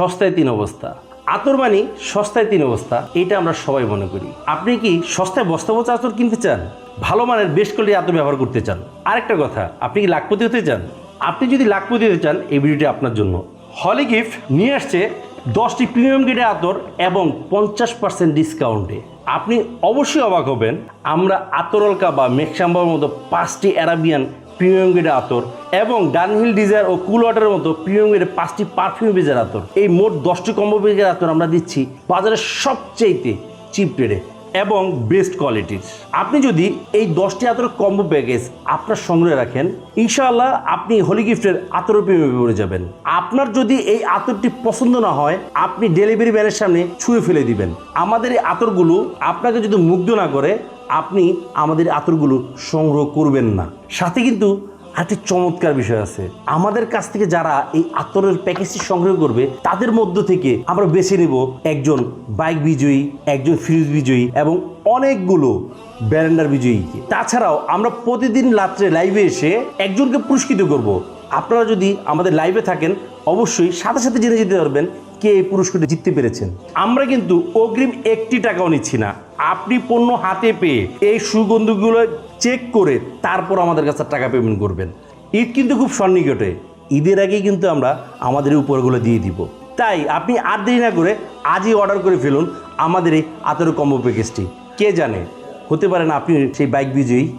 সস্তায় তিন অবস্থা আতর মানি সস্তায় তিন অবস্থা এটা আমরা সবাই মনে করি। আপনি কি সস্তায় বস্তা বস্তা আতর কিনতে চান? ভালো মানের বেশ কোয়ালিটি আতর ব্যবহার করতে চান। আরেকটা কথা, আপনি কি লাখপতি হতে চান? আপনি যদি লাখপতি হতে চান, এই ভিডিওটি আপনার জন্য। হলি গিফট নিয়ে আসছে দশটি প্রিমিয়াম গ্রেডের আতর এবং পঞ্চাশ পার্সেন্ট ডিসকাউন্টে আপনি অবশ্যই অবাক হবেন, আমরা আতরলকা বা মেকসাম্বার মতো পাঁচটি অ্যারাবিয়ান প্রিমিয়াম আতর এবং ডানহিল ডিজার ও কুল ওয়াটারের মতো প্রিমিয়াম গ্রেডের পাঁচটি পারফিউম বেজের আতর। এই মোট দশটি কম্বো বেজের আতর আমরা দিচ্ছি বাজারের সবচেয়েতে চিপ রেটে এবং বেস্ট কোয়ালিটির আপনি যদি এই দশটি আতর কম্বো প্যাকেজ আপনার সংগ্রহে রাখেন, ইনশাআল্লাহ আপনি হোলি গিফটের আতর প্রেমে পড়ে যাবেন। আপনার যদি এই আতরটি পছন্দ না হয়, আপনি ডেলিভারি ম্যানের সামনে ছুঁয়ে ফেলে দিবেন। আমাদের এই আতরগুলো আপনাকে যদি মুগ্ধ না করে আপনি আমাদের আতরগুলো সংগ্রহ করবেন না। সাথে কিন্তু একটি চমৎকার বিষয় আছে। আমাদের কাছ থেকে যারা এই আতরের প্যাকেজটি সংগ্রহ করবে, তাদের মধ্য থেকে আমরা বেছে নেব একজন বাইক বিজয়ী, একজন ফ্রিজ বিজয়ী এবং অনেকগুলো ব্যারেন্ডার বিজয়ীকে। তাছাড়াও আমরা প্রতিদিন রাত্রে লাইভে এসে একজনকে পুরস্কৃত করব। আপনারা যদি আমাদের লাইভে থাকেন, অবশ্যই সাথে সাথে জেনে যেতে পারবেন কে এই পুরস্কারটি জিততে পেরেছেন। আমরা কিন্তু অগ্রিম একটি টাকাও নিচ্ছি না। আপনি পণ্য হাতে পেয়ে এই সুগন্ধগুলো চেক করে তারপর আমাদের কাছে টাকা পেমেন্ট করবেন। ঈদ কিন্তু খুব সন্নিকটে। ঈদের আগেই কিন্তু আমরা আমাদের উপহারগুলো দিয়ে দিব। তাই আপনি আর দেরি না করে আজই অর্ডার করে ফেলুন আমাদের এই আতর কম্বো প্যাকেজটি কে জানে? হতে পারেন আপনি সেই বাইক বিজয়ী।